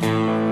ไม่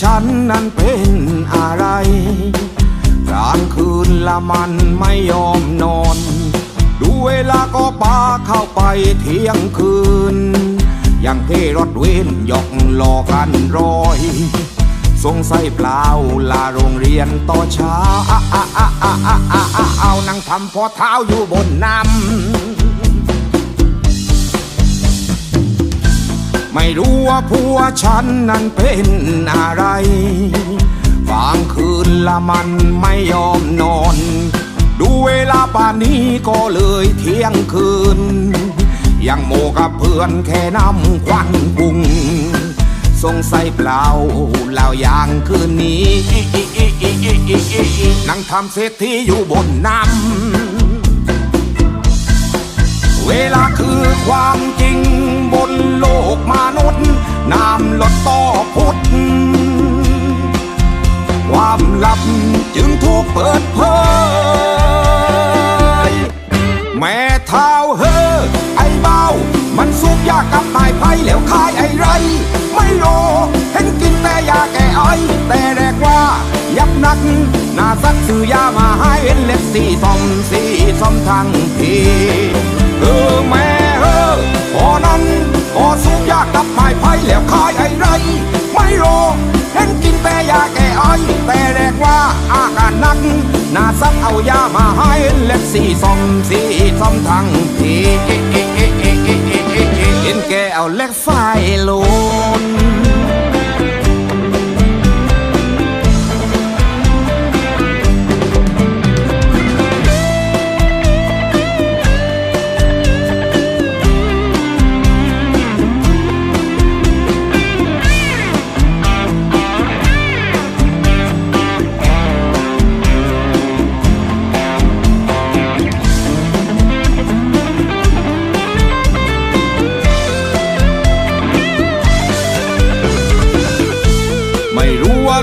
ฉันนั้นเป็นอะไรกลางคืนละมันไม่ยอมนอน ดูเวลาก็ปาเข้าไปเที่ยงคืน ยังเทรถเวนยกล้อกันรอย สงสัยเปล่าลาโรงเรียนต่อเช้าเอานั่งทำพอเท้าอยู่บนน้ำ ไม่รู้ว่าผัวฉันนั้นเป็นอะไรบางคืนละมันไม่ยอมนอน ดูเวลาป่านนี้ก็เลยเที่ยงคืน ยังโมกับเพื่อนแค่น้ำควันบุงสงสัยเปล่าเล่าอย่างคืนนี้นั่งทำเศรษฐีอยู่บนน้ำเวลาคือความจริง โลกมนุษย์น้ำลดต่อพุทธความลับจึงถูกเปิดเผย แม่เท้าเฮอไอ้เบามันสุกยากกับตายไพ่แล้วขายไอ้ไร ไม่โลเห็นกินแต่ยาแก้ไอแต่แรกว่ายับนักนาสักซื้อยามาให้เห็นเล็บสีซมสีซมทั้งทีเออแม่ สีซมสีซมทั้งทีเห็นแกเอาเล็กไฟโลน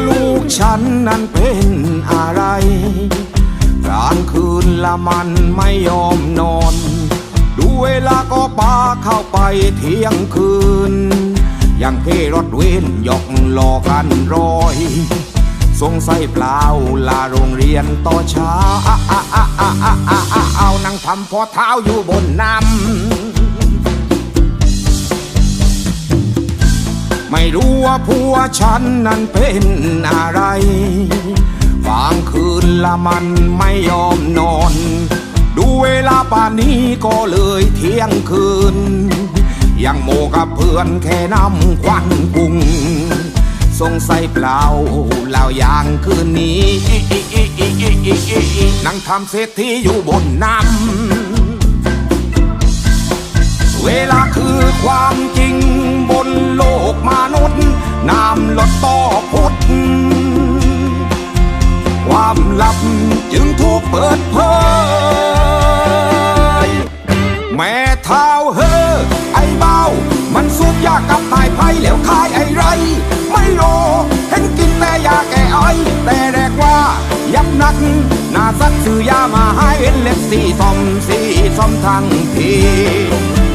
ลูกฉันนั้นเป็นอะไรกลางคืนละมันไม่ยอมนอน ดูเวลาก็ปาเข้าไปเที่ยงคืน ยังเทรถเวนยกล้อกันรอย สงสัยเปล่าลาโรงเรียนต่อเช้าเอานั่งทำพอเท้าอยู่บนน้ำ ไม่รู้ว่าผัวฉันนั้นเป็นอะไรบางคืนละมันไม่ยอมนอน ดูเวลาป่านนี้ก็เลยเที่ยงคืน ยังโมกับเพื่อนแค่น้ำควันบุงสงสัยเปล่าเล่าอย่างคืนนี้นั่งทำเศรษฐีอยู่บนน้ำเวลาคือความจริง ลดต่อพุทธความลับจึงถูกเปิดเผย แม่เท้าเฮอไอ้เบามันสุกยากับตายไพ่แล้วขายไอ้ไร ไม่โลเห็นกินแต่ยาแก้ไอแต่แรกว่ายับนักนาสักซื้อยามาให้เห็นเล็บสีซอมสีซอมทั้งที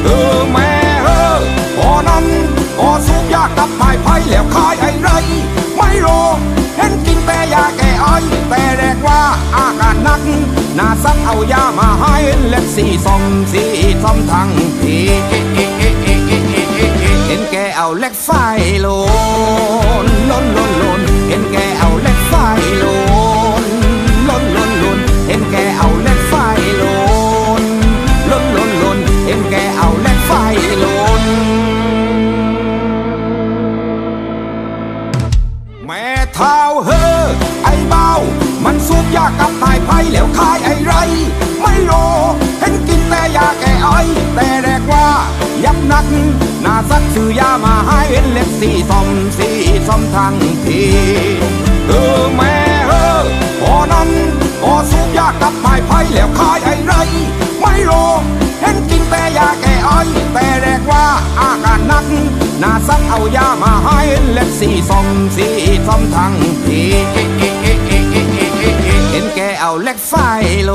เออแม่เออพอนั้นก็สุกยากับตายไพ่แล้วขาย นาสักเอายามาให้เล็บสีซอมสีซอมทั้งทีเห็นแกเอาเล็กไฟโลนลนลนลนเห็นแกเอาเล็กไฟโลนลนลนลนเห็นแกเอาเล็กไฟโลนลนลนลนเห็นแกเอาเล็กไฟโลนแม่เท้าเฮอไอ้เบา มันสุกยากับตายไพแล้วขายไอ้ไร ไม่โลเห็นกินแต่ยาแก้ไอแต่แรกว่า ยับนักหน้าสักซื้อยามาให้เห็นเล็บสีซอมสีซอมทั้งทีเออแม่เออพอนั้นพอสูบยากับไม้ไผ่แล้วขายไอ้ไร ไม่โลเห็นกินแต่ยาแก้ไอแต่แรกว่าอาการหนักนาสังเอายามาให้เล็บสี่ซองสี่ซอมทั้งที แกเอาเล็กไฟโล